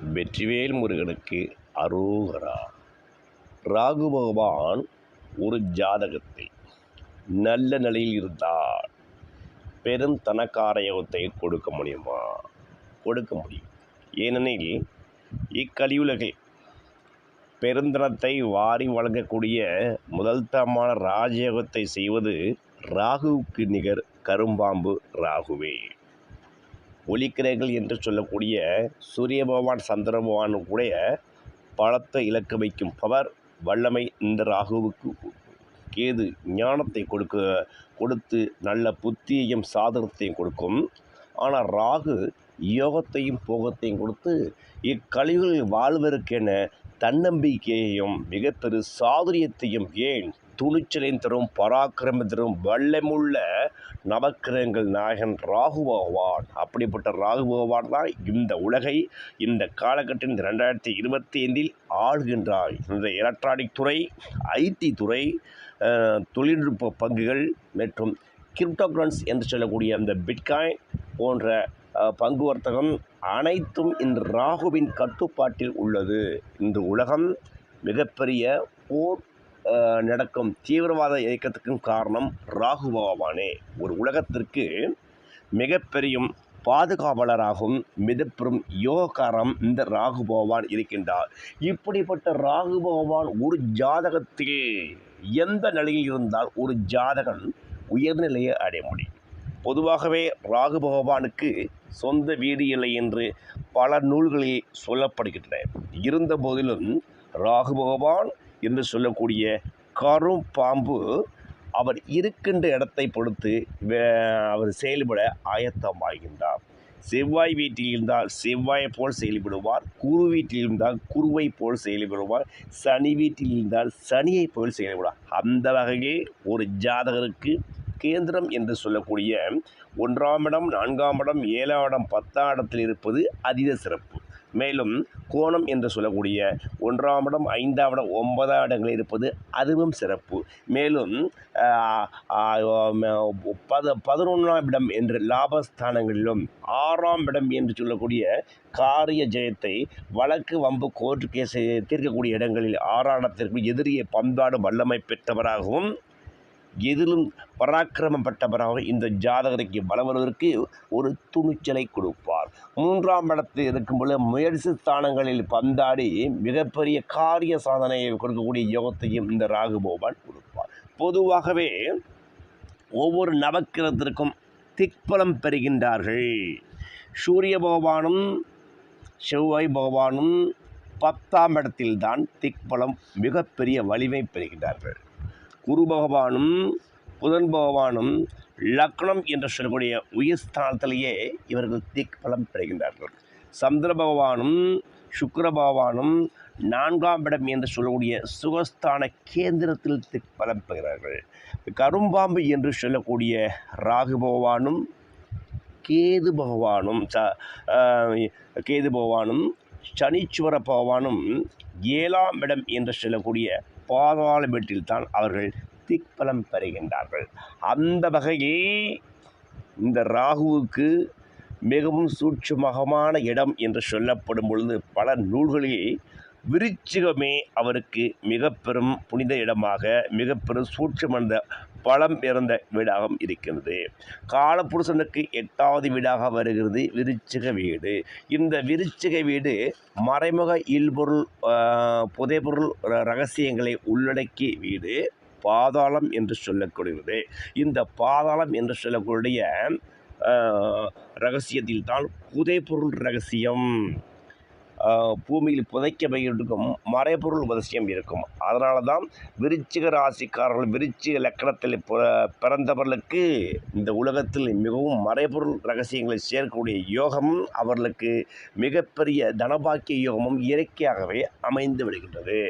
வெற்றிவேல் முருகனுக்கு அரோகரா ராகு பகவான் ஒரு ஜாதகத்தை நல்ல நிலையில் இருந்தால் பெரும் தனக்காரயோகத்தை கொடுக்க முடியுமா? கொடுக்க முடியும். ஏனெனில் இக்கலியுலகில் பெருந்தனத்தை வாரி வழங்கக்கூடிய முதல் தரமான ராஜயோகத்தை செய்வது ராகுவுக்கு நிகர் கரும்பாம்பு ராகுவே. ஒளிக்கிரகங்கள் என்று சொல்லக்கூடிய சூரிய பகவான் சந்திர பகவான் கூட பலத்தை இலக்க வைக்கும். பவர் வல்லமை இந்த ராகுவுக்கு கேது ஞானத்தை கொடுக்க கொடுத்து நல்ல புத்தியையும் சாதனத்தையும் கொடுக்கும். ஆனால் ராகு யோகத்தையும் போகத்தையும் கொடுத்து இக்கழிவுகளில் வாழ்வதற்கென தன்னம்பிக்கையையும் மிகப்பெரு சாதுரியத்தையும் ஏன் துணிச்சலையும் தரும் பராக்கிரம தரும் வல்லமுள்ள நவக்கிரகங்கள் நாயகன் ராகு பகவான். அப்படிப்பட்ட ராகு பகவான் தான் இந்த உலகை இந்த காலகட்டம் இந்த ரெண்டாயிரத்தி இருபத்தி ஐந்தில் ஆள்கின்றார். இந்த எலக்ட்ரானிக் துறை ஐடி துறை தொழில்நுட்ப பங்குகள் மற்றும் கிரிப்டோகரன்ஸ் என்று சொல்லக்கூடிய அந்த பிட்காயின் போன்ற பங்கு வர்த்தகம் அனைத்தும் இந்த ராகுவின் கட்டுப்பாட்டில் உள்ளது. இந்த உலகம் மிகப்பெரிய போர் நடக்கும் தீவிரவாத இயக்கத்துக்கும் காரணம் ராகு பகவானே. ஒரு உலகத்திற்கு மிகப்பெரிய பாதுகாவலராகவும் மிதப்பெரும் யோகக்காரம் இந்த ராகு பகவான் இருக்கின்றார். இப்படிப்பட்ட ராகு பகவான் ஒரு ஜாதகத்தில் எந்த நிலையில் இருந்தால் ஒரு ஜாதகன் உயர்நிலையை அடைய முடியும். பொதுவாகவே ராகு பகவானுக்கு சொந்த வீடு இல்லை என்று பல நூல்களில் சொல்லப்படுகின்றன. இருந்த போதிலும் ராகு பகவான் என்று சொல்லக்கூடிய கரும் பாம்பு அவர் இருக்கின்ற இடத்தை பொறுத்து வே- அவர் செயல்பட ஆயத்தமாகின்றார். செவ்வாய் வீட்டில் இருந்தால் செவ்வாயை போல் செயல்படுவார் குரு வீட்டில் இருந்தால் குருவை போல் செயல்படுவார் சனி வீட்டில் இருந்தால் சனியை போல் செயல்படுவார். அந்த வகையில் ஒரு ஜாதகருக்கு கேந்திரம் என்று சொல்லக்கூடிய ஒன்றாம் இடம் நான்காம் இடம் ஏழாம் இடம் பத்தாம் இடத்தில் இருப்பது அதீத சிறப்பு. மேலும் கோணம் என்று சொல்லக்கூடிய ஒன்றாம் இடம் ஐந்தாம் இடம் ஒன்பதாம் இடங்களில் இருப்பது அதுவும் சிறப்பு. மேலும் பத பதினொன்றாம் இடம் என்று லாபஸ்தானங்களிலும் ஆறாம் இடம் என்று சொல்லக்கூடிய காரிய ஜெயத்தை வழக்கு வம்பு கோர்ட்டு கேஸை தீர்க்கக்கூடிய இடங்களில் ஆறாம் இடத்திற்கு எதிரியை பந்தாடும் வல்லமை பெற்றவராகவும் எதிலும் பராக்கிரமப்பட்டவராக இந்த ஜாதகருக்கு பலம் ஒரு துணிச்சலை கொடுப்பார். மூன்றாம் இடத்தில் இருக்கும்போது முயற்சி ஸ்தானங்களில் பந்தாடி மிகப்பெரிய காரிய சாதனையை கொடுக்கக்கூடிய யோகத்தையும் இந்த ராகுபோவான் கொடுப்பார். பொதுவாகவே ஒவ்வொரு நவக்கிரத்திற்கும் திக்பலம் பெறுகின்றார்கள். சூரிய பகவானும் செவ்வாய் பகவானும் பத்தாம் இடத்தில்தான் திக்பலம் மிகப்பெரிய வலிமை பெறுகின்றார்கள். குரு பகவானும் புதன் பகவானும் லக்னம் என்று சொல்லக்கூடிய உயர்ஸ்தானத்திலேயே இவர்கள் திக் பலம் பெறுகின்றார்கள். சந்திர பகவானும் சுக்கர பகவானும் நான்காம் இடம் என்று சொல்லக்கூடிய சுகஸ்தான கேந்திரத்தில் திக் பலம் பெறுகிறார்கள். கரும்பாம்பு என்று சொல்லக்கூடிய ராகு பகவானும் கேது பகவானும் ச கேது பகவானும் சனீஸ்வர பகவானும் ஏழாம் இடம் என்று சொல்லக்கூடிய பாதாள வீட்டில்தான் அவர்கள் திக்பலம் பெறுகின்றார்கள். அந்த வகையில் இந்த ராகுவுக்கு மிகவும் சூட்சுமகமான இடம் என்று சொல்லப்படும் பொழுது பல நூல்களில் விருச்சிகமே அவருக்கு மிக பெரும் புனித இடமாக மிக பெரும் சூட்சுமந்த பலம் பிறந்த வீடாகவும் இருக்கின்றது காலப்புருஷனுக்கு எட்டாவது வீடாக வருகிறது விருச்சிக வீடு. இந்த விருச்சிக வீடு மறைமுக இல்பொருள் புதைபொருள் ரகசியங்களை உள்ளடக்கிய வீடு. பாதாளம் என்று சொல்லக்கூடியது. இந்த பாதாளம் என்று சொல்லக்கூடிய ரகசியத்தில் தான் புதைபொருள் ரகசியம். பூமியில் புதைக்கப்பட்டிருக்கும் மறைபொருள் ரகசியம் இருக்கும். அதனால தான் விருச்சிக ராசிக்காரர்கள் விருச்சிக லக்கணத்தில் பிறந்தவர்களுக்கு இந்த உலகத்தில் மிகவும் மறைபொருள் ரகசியங்களை சேர்க்கக்கூடிய யோகமும் அவர்களுக்கு மிகப்பெரிய தனபாக்கிய யோகமும் இயற்கையாகவே அமைந்து விடுகின்றது.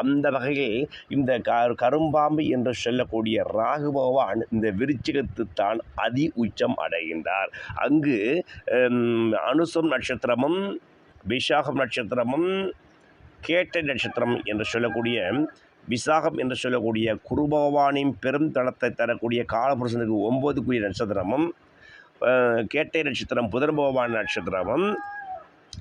அந்த வகையில் இந்த க கரும்பாம்பு என்று சொல்லக்கூடிய ராகு பகவான் இந்த விருச்சிகத்து தான் அதி உச்சம் அடைகின்றார். அங்கு அனுசம் நட்சத்திரமும் விசாகம் நட்சத்திரமும் கேட்டை நட்சத்திரம் என்று சொல்லக்கூடிய விசாகம் என்று சொல்லக்கூடிய குரு பகவானின் பெரும் தளத்தை தரக்கூடிய காலபுருஷனுக்கு ஒன்பது நட்சத்திரமும் கேட்டை நட்சத்திரம் புதன் பகவான் நட்சத்திரமும்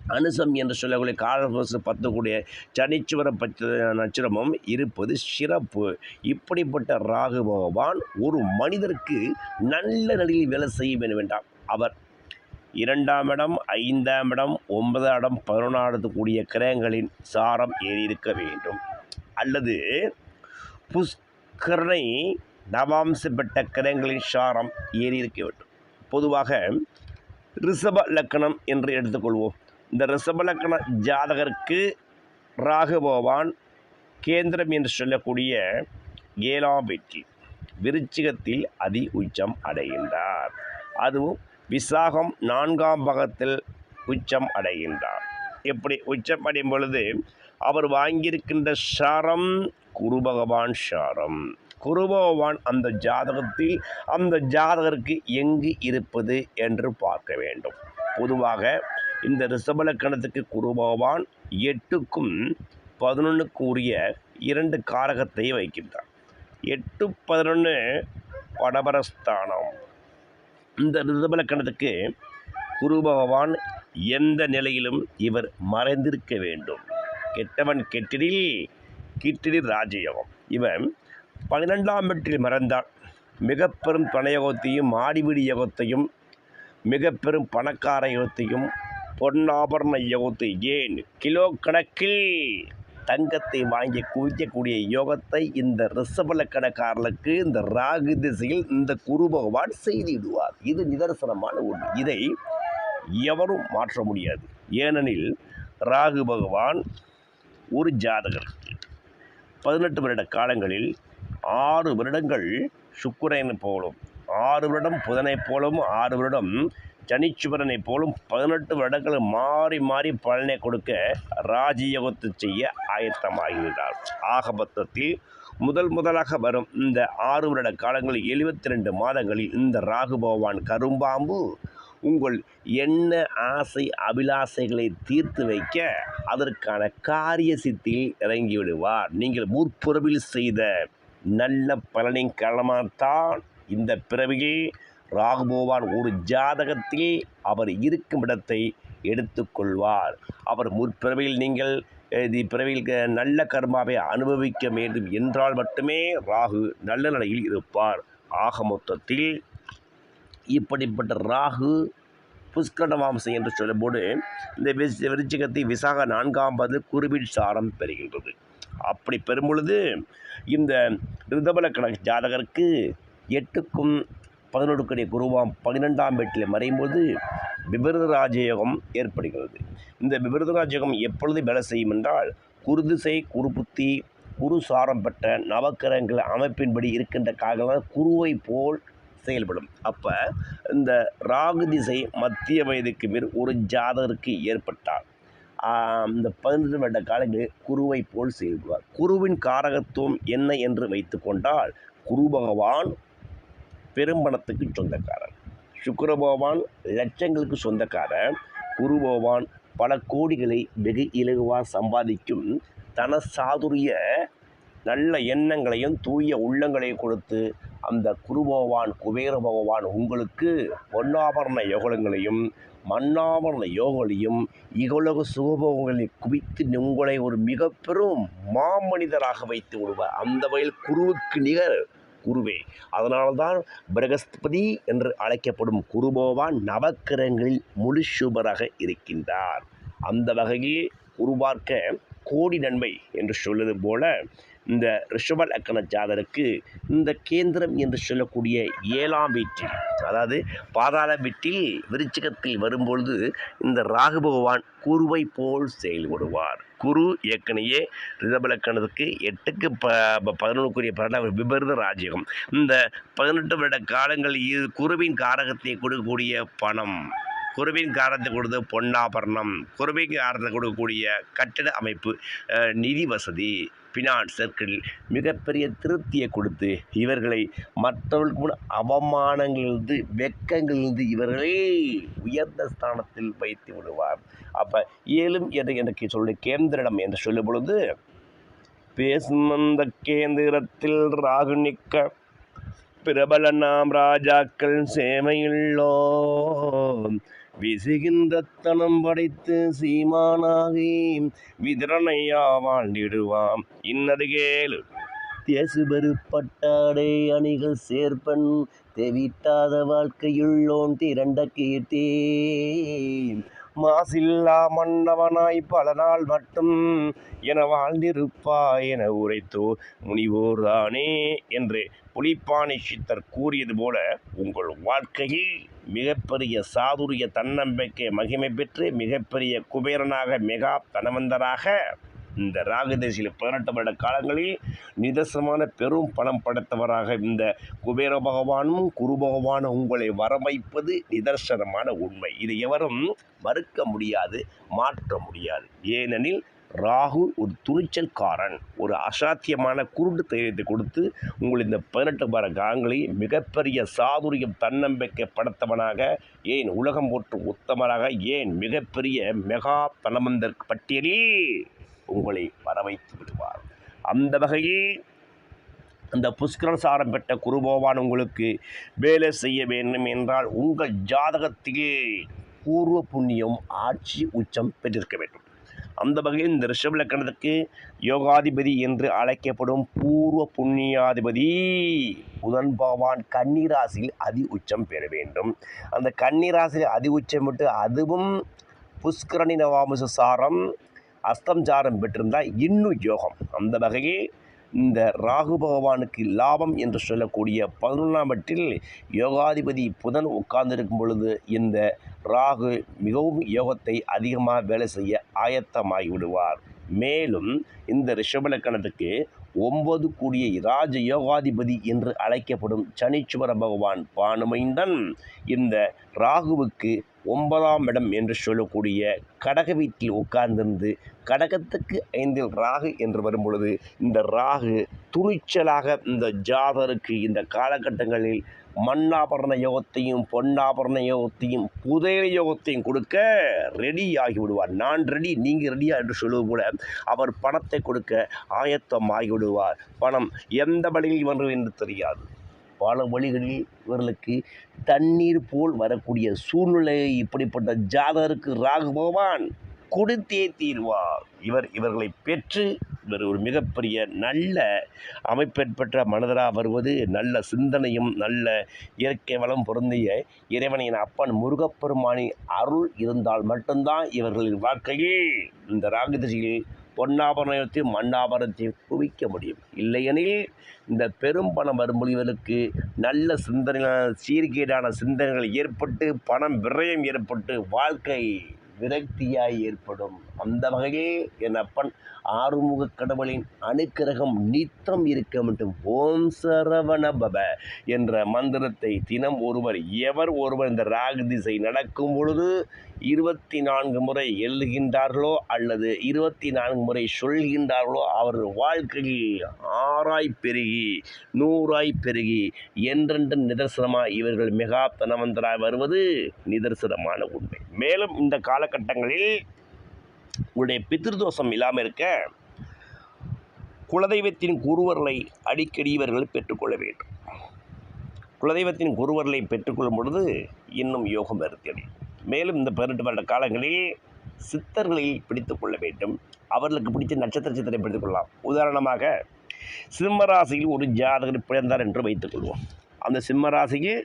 அனுசம் என்று சொல்லக்கூடிய காலபோசு பத்தக்கூடிய சனிச்சுவர பச்ச நட்சத்திரமும் இருப்பது சிறப்பு. இப்படிப்பட்ட ராகு பகவான் ஒரு மனிதருக்கு நல்ல நிலையில் வேலை செய்ய வேண்டும் வேண்டாம் அவர் இரண்டாம் இடம் ஐந்தாம் இடம் ஒன்பதாம் இடம் பதினொன்றாவது கூடிய கிரகங்களின் சாரம் ஏறியிருக்க வேண்டும். அல்லது புஷ்கரணை நவாம்ச பெற்ற கிரகங்களின் சாரம் ஏறியிருக்க வேண்டும். பொதுவாக ரிஷப லக்கணம் என்று எடுத்துக்கொள்வோம். இந்த ரிஷப லக்கண ஜாதகருக்கு ராகுபவான் கேந்திரம் என்று சொல்லக்கூடிய ஏழாம் வெற்றி விருச்சிகத்தில் அதி உச்சம் அடைகின்றார். அதுவும் விசாகம் நான்காம் பாகத்தில் உச்சம் அடைகின்றார் இப்படி உச்சம் அடையும் பொழுது அவர் வாங்கியிருக்கின்ற சாரம் குரு பகவான் சாரம் குரு பகவான் அந்த ஜாதகத்தில் அந்த ஜாதகருக்கு எங்கு இருப்பது என்று பார்க்க வேண்டும். பொதுவாக இந்த ரிஷபலக்கணத்துக்கு குரு பகவான் எட்டுக்கும் பதினொன்றுக்கு உரிய இரண்டு காரகத்தை வைக்கின்றார். எட்டு பதினொன்று படபரஸ்தானம். இந்த ரிதபலக்கணத்துக்கு குரு பகவான் எந்த நிலையிலும் இவர் மறைந்திருக்க வேண்டும். கெட்டவன் கெட்டிடில் கீட்டிடில் ராஜயோகம். இவன் பன்னிரெண்டாம் வெற்றில் மறைந்தான். மிக பெரும் பணயோகத்தையும் மாடிவீடு யோகத்தையும் மிக பெரும் பணக்கார யோகத்தையும் பொன்னாபரண யோகத்தை ஏன் கிலோ கணக்கில் தங்கத்தை வாங்கி குவிக்கக்கூடிய யோகத்தை இந்த ரிஷபலக்கணக்காரர்களுக்கு இந்த ராகு திசையில் இந்த குரு பகவான் செய்திடுவார். இது நிதர்சனமான ஒன்று இதை எவரும் மாற்ற முடியாது. ஏனெனில் ராகு பகவான் ஒரு ஜாதகருக்கு பதினெட்டு வருட காலங்களில் ஆறு வருடங்கள் சுக்கரனை போலும் ஆறு வருடம் புதனைப் போலும் ஆறு வருடம் சனிச்சுவரனை போலும் பதினெட்டு வருடங்கள் மாறி மாறி பலனை கொடுக்க ராஜயோகத்தை செய்ய ஆயத்தமாகிவிட்டார். ஆகபத்தத்தில் முதல் முதலாக வரும் இந்த ஆறு வருட காலங்களில் எழுபத்தி ரெண்டு மாதங்களில் இந்த ராகு பகவான் கரும்பாம்பு உங்கள் என்ன ஆசை அபிலாசைகளை தீர்த்து வைக்க அதற்கான காரிய சித்தியில் இறங்கிவிடுவார். நீங்கள் முற்புறவில் செய்த நல்ல பலனின் காரணமாகத்தான் இந்த பிறவியில் ராகுபோவான் ஒரு ஜாதகத்தில் அவர் இருக்கும் இடத்தை எடுத்துக்கொள்வார். அவர் முற்பிறவியில் நீங்கள் இது பிறவியில் க- நல்ல கர்மாவை அனுபவிக்க வேண்டும் என்றால் மட்டுமே ராகு நல்ல நிலையில் இருப்பார். ஆக மொத்தத்தில் இப்படிப்பட்ட ராகு புஷ்கரண மாம்சம் என்று சொல்லும்போது இந்த விருச்சிகத்தை விசாக நான்காம் பது குருவின் சாரம் பெறுகின்றது. அப்படி பெறும் பொழுது இந்த ரிதபல கணக்கு ஜாதகருக்கு எட்டுக்கும் பதினொடுக்கடி குருவாம். பன்னிரெண்டாம் வீட்டில் மறையும்போது விபரீத ராஜயோகம் ஏற்படுகிறது. இந்த விபரீத ராஜயோகம் எப்பொழுது வேலை செய்யும் என்றால் குருதிசை குருபுத்தி குரு சாரம் பெற்ற நவக்கிரகங்கள் அமைப்பின்படி இருக்கின்ற காலங்கள் குருவை போல் செயல்படும். அப்போ இந்த ராகு திசை மத்திய வயதுக்கு மேல் ஒரு ஜாதகருக்கு ஏற்பட்டால் இந்த பதினெட்டு வருட காலங்களில் குருவை போல் செயல்படுவார். குருவின் காரகத்துவம் என்ன என்று வைத்துக்கொண்டால் குரு பகவான் பெரும்பணத்துக்கு சொந்தக்காரன். சுக்கிர பகவான் லட்சங்களுக்கு சொந்தக்காரன். குரு பகவான் பல கோடிகளை வெகு இலகுவாக சம்பாதிக்கும் தன சாதுரிய நல்ல எண்ணங்களையும் தூய உள்ளங்களையும் கொடுத்து அந்த குரு பகவான் குபேர பகவான் உங்களுக்கு பொன்னாபரண யோகங்களையும் மண்ணாபரண யோகங்களையும் இகலோக சுகபோகங்களை குவித்து உங்களை ஒரு மிக பெரும் மாமனிதராக வைத்து விடுவார். அந்த வகையில் குருவுக்கு நிகர் குருவே. அதனால்தான் பிரகஸ்பதி என்று அழைக்கப்படும் குருபோவான் நவக்கிரகங்களில் முழு சுபராக இருக்கின்றார். அந்த வகையில் உருவாக்க கோடி நன்மை என்று சொல்வது போல இந்த ரிஷப லக்கண ஜாதருக்கு இந்த கேந்திரம் என்று சொல்லக்கூடிய ஏழாம் வீட்டில் அதாவது பாதாள வீட்டில் விருச்சிகத்தில் வரும்பொழுது இந்த ராகு பகவான் குருவை போல் செயல்படுவார். குரு ஏற்கனவே ரிஷபலக்கணத்துக்கு எட்டுக்கு ப ப- பதினொன்றுக்குரிய பன்னெண்டு விபரீத ராஜ்யம் இந்த பதினெட்டு வருட காலங்கள் இது குருவின் காரகத்தை கொடுக்கக்கூடிய பணம். குருவின் காரத்தை கொடுத்து பொன்னாபரணம். குருவின் காரத்தை கொடுக்கக்கூடிய கட்டிட அமைப்பு நிதி வசதி ஃபினான்ஸ் சர்க்கிள் மிகப்பெரிய திருப்தியை கொடுத்து இவர்களை மற்றவர்களுக்கு முன் அவமானங்களிலிருந்து வெக்கங்களிலிருந்து இவர்களே உயர்ந்த ஸ்தானத்தில் வைத்து விடுவார். அப்போ ஏலும் என்று எனக்கு சொல்லி கேந்திரிடம் என்று சொல்லும் பொழுது பேசும் அந்த கேந்திரத்தில் ராகு நிற்க பிரபல நாம் ராஜாக்கள் சேமையுள்ளோம் விசுகின்ற தனம் படைத்து சீமானாகி விதிரணையா வாழ்ந்திடுவாம் இன்னது கேளு. தேசுபெரு பட்டாடை அணிகள் சேர்ப்பன். தெவிட்டாத வாழ்க்கையுள்ளோன் திரண்ட கீர்த்தி. மாசில்லா மன்னவனாய் பல நாள் மட்டும் என வாழ்ந்திருப்பா என உரைத்தோ முனிவோர்தானே என்று புலிப்பாணி சித்தர் கூறியது போல உங்கள் வாழ்க்கையில் மிகப்பெரிய சாதுரிய தன்னம்பிக்கை மகிமை பெற்று மிகப்பெரிய குபேரனாக மெகா தனவந்தராக இந்த ராகதேசியில் பதினெட்டு வருட காலங்களில் நிதர்சனமான பெரும் பணம் படைத்தவராக இந்த குபேர பகவானும் குரு பகவானும் உங்களை வரமைப்பது நிதர்சனமான உண்மை. இதை எவரும் மறுக்க முடியாது மாற்ற முடியாது. ஏனெனில் ராகு ஒரு துணிச்சல்காரன் ஒரு அசாத்தியமான குருட்டு தைரியத்தை கொடுத்து உங்கள் இந்த பதினெட்டு வார காலங்களில் மிகப்பெரிய சாதுரியம் தன்னம்பிக்கை படைத்தவனாக ஏன் உலகம் போற்று உத்தமராக ஏன் மிகப்பெரிய மெகா தனமந்தர் பட்டியலில் உங்களை வரவைத்து விடுவார். அந்த வகையில் அந்த புஷ்கர சாரம் பெற்ற குருபோவான் உங்களுக்கு வேலை செய்ய வேண்டும் என்றால் உங்கள் ஜாதகத்திலே பூர்வ புண்ணியம் ஆட்சி உச்சம் பெற்றிருக்க வேண்டும். அந்த வகையில் இந்த ரிஷப லக்கணத்துக்கு யோகாதிபதி என்று அழைக்கப்படும் பூர்வ புண்ணியாதிபதி புதன் பகவான் கன்னிராசியில் அதி உச்சம் பெற வேண்டும். அந்த கன்னிராசியில் அதி உச்சம் விட்டு அதுவும் புஷ்கரணி நவாமச சாரம் அஸ்தம்சாரம் பெற்றிருந்தால் இன்னும் யோகம். அந்த வகையே இந்த ராகு பகவானுக்கு லாபம் என்று சொல்லக்கூடிய பதினொன்றாம் வட்டில் யோகாதிபதி புதன் உட்கார்ந்திருக்கும் பொழுது இந்த ராகு மிகவும் யோகத்தை அதிகமாக வேலை செய்ய ஆயத்தமாகி விடுவார். மேலும் இந்த ரிஷபலக்கணத்துக்கு ஒன்பது கூடிய ராஜ யோகாதிபதி என்று அழைக்கப்படும் சனீஸ்வர பகவான் பானுமைந்தன் இந்த ராகுவுக்கு ஒன்பதாம் இடம் என்று சொல்லக்கூடிய கடக வீட்டில் உட்கார்ந்திருந்து கடகத்துக்கு ஐந்தில் ராகு என்று வரும் பொழுது இந்த ராகு துணிச்சலாக இந்த ஜாதருக்கு இந்த காலகட்டங்களில் மண்ணாபரண யோகத்தையும் பொன்னாபரண யோகத்தையும் புதைய யோகத்தையும் கொடுக்க ரெடி ஆகிவிடுவார். நான் ரெடி நீங்கள் ரெடியா என்று சொல்லுவது போல அவர் பணத்தை கொடுக்க ஆயத்தம் ஆகிவிடுவார் பணம் எந்த வழியில் வரும் என்று தெரியாது. பல வழிகளில் இவர்களுக்கு தண்ணீர் போல் வரக்கூடிய சூழ்நிலை இப்படிப்பட்ட ஜாதகருக்கு ராகு பகவான் கொடுத்தே தீர்வார். இவர் இவர்களை பெற்று இவர் ஒரு மிகப்பெரிய நல்ல அமைப்பேற்பட்ட மனிதராக வருவது நல்ல சிந்தனையும் நல்ல இயற்கை வளம் பொருந்திய இறைவனின் அப்பன் முருகப்பெருமானின் அருள் இருந்தால் மட்டும்தான் இவர்களின் வாழ்க்கையில் இந்த ராகதிசையில் பொன்னாபரணத்தையும் மண்ணாபரணத்தையும் குவிக்க முடியும். இல்லையெனில் இந்த பெரும் பணம் வரும் நல்ல சிந்தனை சீர்கேடான சிந்தனைகள் ஏற்பட்டு பணம் விரயம் ஏற்பட்டு வாழ்க்கை விரக்தியாய் ஏற்படும். அந்த வகையில் என் அப்பன் ஆறுமுக கடவுளின் அனுக்கிரகம் நித்தம் இருக்க மட்டும். ஓம் சரவண பப என்ற மந்திரத்தை தினம் ஒருவர் எவர் ஒருவர் இந்த ராகு திசை நடக்கும் பொழுது இருபத்தி நான்கு முறை எழுகின்றார்களோ அல்லது இருபத்தி நான்கு முறை சொல்கின்றார்களோ அவர் வாழ்க்கையில் ஆறாய் பெருகி நூறாய் பெருகி என்றென்றும் நிதர்சனமாக இவர்கள் மெகா தனவந்தராய் வருவது நிதர்சனமான உண்மை. மேலும் இந்த காலகட்டங்களில் உங்களுடைய பித்திருதோஷம் இல்லாமல் இருக்க குலதெய்வத்தின் குருவர்களை அடிக்கடி இவர்கள் பெற்றுக்கொள்ள வேண்டும். குலதெய்வத்தின் குருவர்களை பெற்றுக்கொள்ளும் பொழுது இன்னும் யோகம் வருத்தடி மேலும் இந்த பதினெட்டு வருட காலங்களில் சித்தர்களை பிடித்து கொள்ள வேண்டும். அவர்களுக்கு பிடிச்ச நட்சத்திர சித்தரை பிடித்துக் கொள்ளலாம். உதாரணமாக சிம்மராசியில் ஒரு ஜாதகர் பிறந்தார் என்று வைத்துக்கொள்வோம் அந்த சிம்மராசிக்கு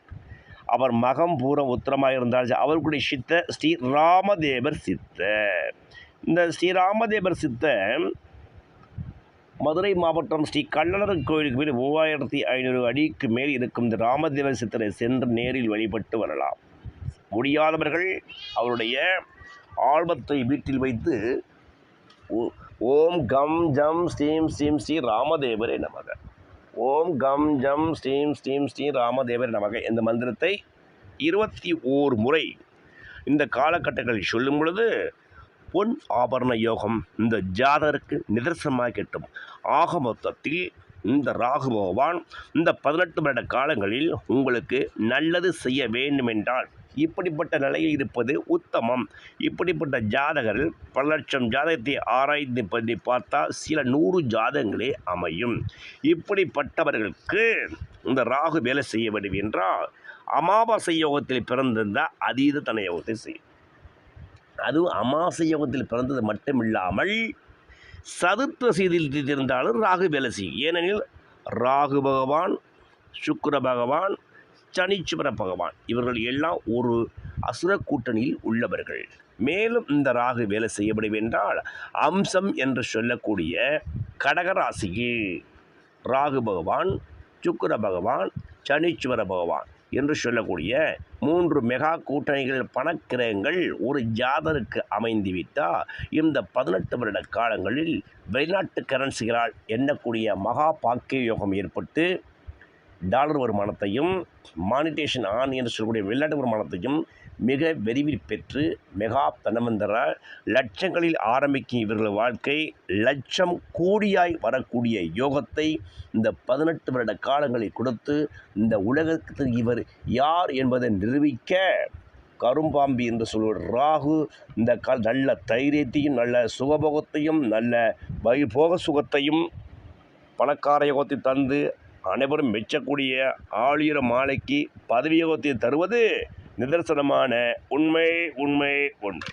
அவர் மகம் பூரம் உத்தரமாக இருந்தால் அவர்களுடைய சித்த ஸ்ரீ ராமதேவர் சித்தர். இந்த ஸ்ரீராமதேவர் சித்தன் மதுரை மாவட்டம் ஸ்ரீ கல்லணர் கோயிலுக்கு மேல் மூவாயிரத்தி ஐநூறு அடிக்கு மேல் இருக்கும் இந்த ராமதேவர் சித்தரை சென்று நேரில் வழிபட்டு வரலாம். முடியாதவர்கள் அவருடைய ஆல்பத்தை வீட்டில் வைத்து ஓ- ஓம் கம் ஜம் ஸ்ரீம் ஸ்ரீம் ஸ்ரீ ராமதேவரே நமக. ஓம் கம் ஜம் ஸ்ரீம் ஸ்ரீம் ஸ்ரீ ராமதேவர் நமக இந்த மந்திரத்தை இருபத்தி ஓர் முறை இந்த காலகட்டங்களில் சொல்லும் பொழுது பொன் ஆபரண யோகம் இந்த ஜாதகருக்கு நிதர்சனமாக கிட்டும். ஆக மொத்தத்தில் இந்த ராகு பகவான் இந்த பதினெட்டு வருட காலங்களில் உங்களுக்கு நல்லது செய்ய வேண்டுமென்றால் இப்படிப்பட்ட நிலையில் இருப்பது உத்தமம். இப்படிப்பட்ட ஜாதகர்கள் பல லட்சம் ஜாதகத்தை ஆராய்ந்து பண்ணி பார்த்தால் சில நூறு ஜாதகங்களே அமையும். இப்படிப்பட்டவர்களுக்கு இந்த ராகு வேலை செய்ய வேண்டும் என்றால் அமாவாசை யோகத்தில் பிறந்திருந்தால் அதீத தன யோகத்தை செய்யும். அதுவும் அமாவாசை யோகத்தில் பிறந்தது மட்டுமில்லாமல் சதுர்த்த செய்தியில் இருந்தாலும் ராகு வேலை செய்யும். ஏனெனில் ராகு பகவான் சுக்கர பகவான் சனிச்சுவர பகவான் இவர்கள் எல்லாம் ஒரு அசுர கூட்டணியில் உள்ளவர்கள். மேலும் இந்த ராகு வேலை செய்யப்படுவென்றால் அம்சம் என்று சொல்லக்கூடிய கடகராசியில் ராகு பகவான் சுக்கர பகவான் சனிச்சுவர பகவான் என்று சொல்லக்கூடிய மூன்று மெகா கூட்டணிகள் பணக்கிரகங்கள் ஒரு ஜாதருக்கு அமைந்துவிட்டால் இந்த பதினெட்டு வருட காலங்களில் வெளிநாட்டு கரன்சிகளால் எண்ணக்கூடிய மகா பாக்கிய யோகம் ஏற்பட்டு டாலர் வருமானத்தையும் மானிட்டேஷன் ஆன் என்று சொல்லக்கூடிய வெளிநாட்டு வருமானத்தையும் மிக விரைவில் பெற்று மெகா தனவந்தரால் லட்சங்களில் ஆரம்பிக்கும் இவர்கள் வாழ்க்கை லட்சம் கோடியாய் வரக்கூடிய யோகத்தை இந்த பதினெட்டு வருட காலங்களில் கொடுத்து இந்த உலகத்தில் இவர் யார் என்பதை நிரூபிக்க கரும்பாம்பி என்று சொல்வது ராகு இந்த கால் நல்ல தைரியத்தையும் நல்ல சுகபோகத்தையும் நல்ல வைபோக சுகத்தையும் பணக்கார யோகத்தை தந்து அனைவரும் மெச்சக்கூடிய ஆளுயர மாலைக்கு பதவி யோகத்தை தருவது நிதர்சனமான உண்மை உண்மை உண்மை